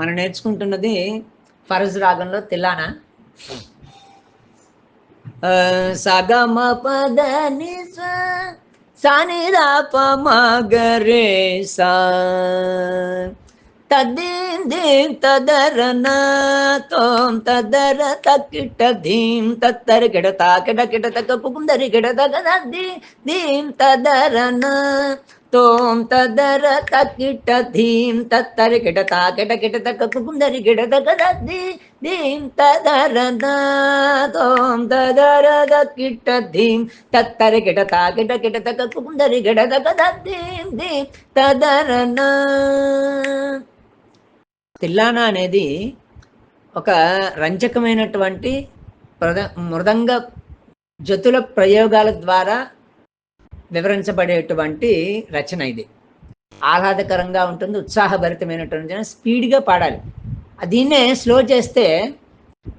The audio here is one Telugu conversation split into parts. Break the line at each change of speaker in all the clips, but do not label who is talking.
మనం నేర్చుకుంటున్నది ఫరజ్ రాగంలో తిల్లానా సగమ పద నిస సాని రాప మగరే సా. తద్దీం దీం తదరన తోం తదర తక్కిట ధీం తత్తరి కిడ తాకిట కిట తక్క పుకుందరి కిడ తగ దద్దీ దీం తదరన తోం తదర తక్కిట ధీం తత్తరి కిట తాకిట కిట తక్క పుకుందరి కిడ తగ ధీం తదర తోం తదర తక్కిట ధీం తత్తరి కిట తాకిట కిట తక్క పుకుందరి కిడ తగ ధీం తదర తిల్లానా అనేది ఒక రంజకమైనటువంటి ప్రద మృదంగ జతుల ప్రయోగాల ద్వారా వివరించబడేటువంటి రచన ఇది. ఆహ్లాదకరంగా ఉంటుంది ఉత్సాహభరితమైనటువంటి స్పీడ్గా పాడాలి. దీన్నే స్లో చేస్తే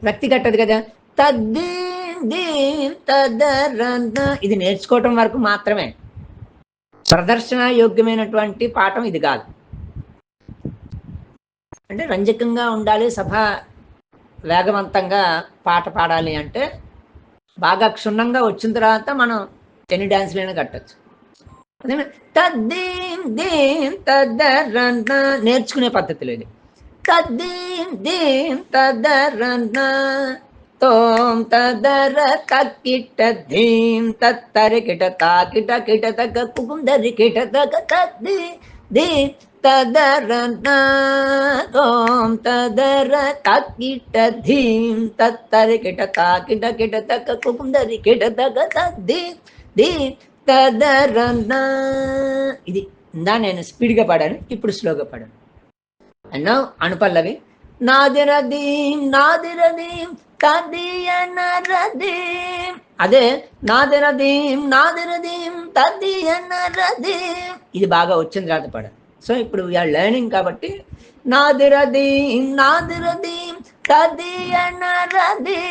వ్యక్తి కట్టదు కదా. తద్దీం ఇది నేర్చుకోవటం వరకు మాత్రమే. ప్రదర్శన యోగ్యమైనటువంటి పాఠం ఇది కాదు. అంటే రంజకంగా ఉండాలి సభ వేగవంతంగా పాట పాడాలి అంటే బాగా క్షుణ్ణంగా వచ్చిన తర్వాత మనం ఎన్ని డ్యాన్స్లైనా కట్టచ్చు. తద్దేం దేం తద్దరన్న నేర్చుకునే పద్ధతి లేదు తద్దేం దేం తద్దరన్న తోం తదర తక్కిట ధీం తత్తరి కిట తాకిట కిట తగ కుకుందరి కిట తగ తద్ది దీం తదరన్న తోం తదర తక్కిట ధీం తత్తరి కిట తాకిట కిట తగ కుకుందరి కిట తక తద్ది దీం తదరన ఇది ఇందా నేను స్పీడ్గా పాడాను ఇప్పుడు స్లోగా పాడాను అన్నా అనుపల్లవి నాదిరదీం నాదిరదీం తదియనరదీం అదే నాదిరదీం నాదిరదీం తదియనరదీం ఇది బాగా వచ్చింది తర్వాత పాడ సో ఇప్పుడు వీఆర్ లెర్నింగ్ కాబట్టి నాదిరదీం నాదిరదీం తదియనరదీం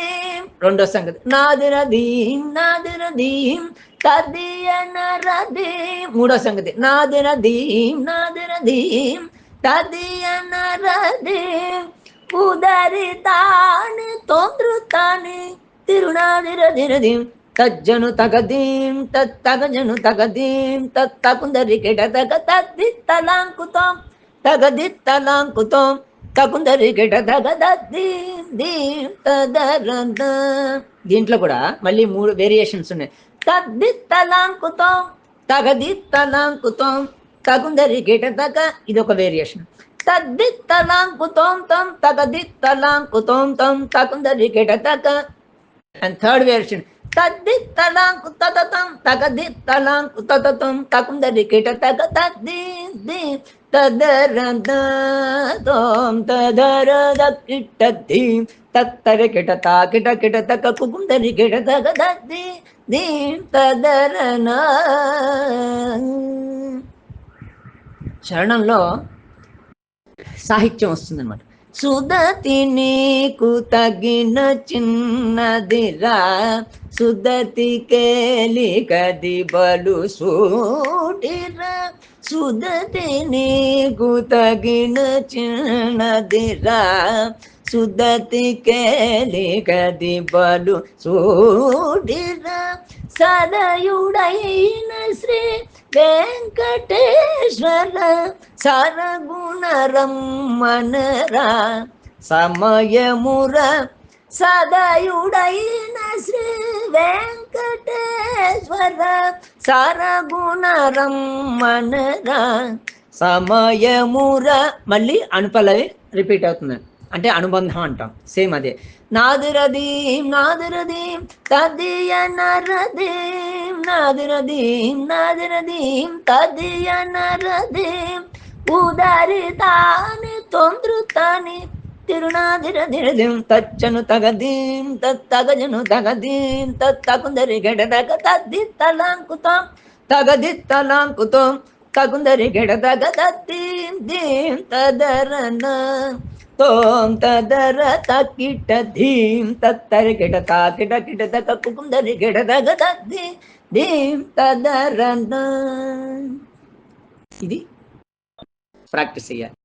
రెండో సంగతి. నాదిరదీం నాదిరదీం తదియనరదీం మూడో సంగతి. నాదిరదీం నాదిరదీం తదియనరదీం ఉదరితాని తోంద్రుతాని తిరునాదిరదిరదిం. తజ్జను తగదీం తగజను తగదీం తత్తకుందరి కిట తగ తద్ది తలాంకుతాం తగది తలాంకుతాం తకుందరి కిట తగ దీంట్లో కూడా మళ్ళీ మూడు వేరియేషన్స్ ఉన్నాయి. తద్ది తలాంకుతాం తగది తలాంకుతాం తగుందరి గిట తగ ఇది ఒక వేరియేషన్ తద్ది తలాంకుతోం తం తగది తలాంకుతోం తం తకుందరి గిట తగ అండ్ థర్డ్ వేరియేషన్ తద్ది తలాంకు తతం తగది తలాంకు తతం తకుందరి కిట తగ తద్ది తదరద తోం తదరద కిట ది తత్తరి కిట తా కిట తక కుకుందరి కిట తగ దద్ది. దీం తదరన. శరణంలో సాహిత్యం వస్తుందన్నమాట. సుదతి నీకు తగిన చిన్నదిరా. సుదతి కేలి కది బలు సూటిరా. సుదతి నీకు తగిన చిన్నదిరా. సుదతి కేలి కది బలు సూడిరా. సదయుడైన శ్రీ వెంకటేశ్వర సరగుణరమ్మనరా సమయముర సదయుడైన శ్రీ వెంకటేశ్వర సరగుణరమ్మనరా సమయముర మళ్ళీ అనుపలవి రిపీట్ అవుతుంది. అంటే అనుబంధం అంటాం. సేమ్ అదే. నాదురదీం నాదురదీం తదియ నరదీం నాదురదీం నాదురదీం తదియ నరదీం ఉదరితాని తొందృతాని తిరునాదిరదిరదిం తచ్చను తగదీం తగజను తగదీం తగుందరి గెడ తగ తద్ది తలాంకుతాం తగది తలాంకుతాం తగుందరి గెడ తగ తద్దీం దీం తదరన తోం తదర తక్కిట ధీం తత్తరి గిడ తాకిట గిడ తక కుకుందరి కిట తగ తద్ది దీం తదరన. ఇది ప్రాక్టీస్ చేయాలి